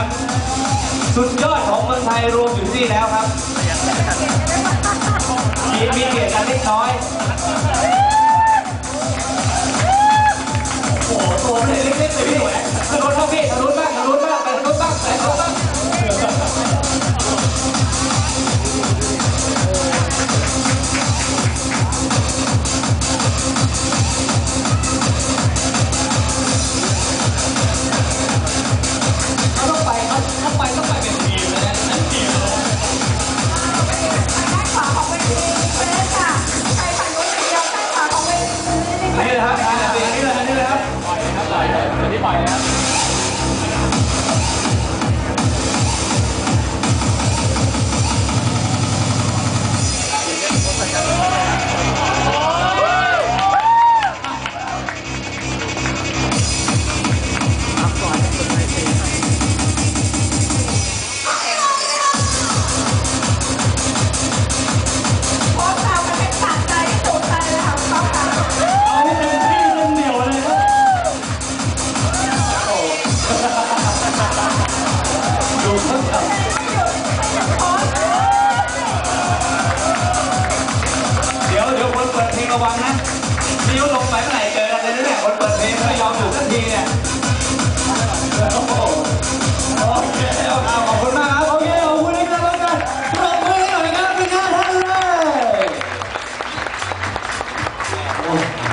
ับ สุดยอดของเมืองไทยรวมอยู่ที่แล้วครับ มีมีเกียรติกันเล็กน้อย fire. ระวังนะนิ้วลงไปเมื่อไหร่เจออะไรลยนะเนี่ยคนเปิดเพลงไม่ยอมถูกสักทีเนี่ยโอ้ขอบคุณมากครับโอเคขอบคุณนะครับแล้วกันปรบมือให้หน่อยครับเป็นหนท่นเลย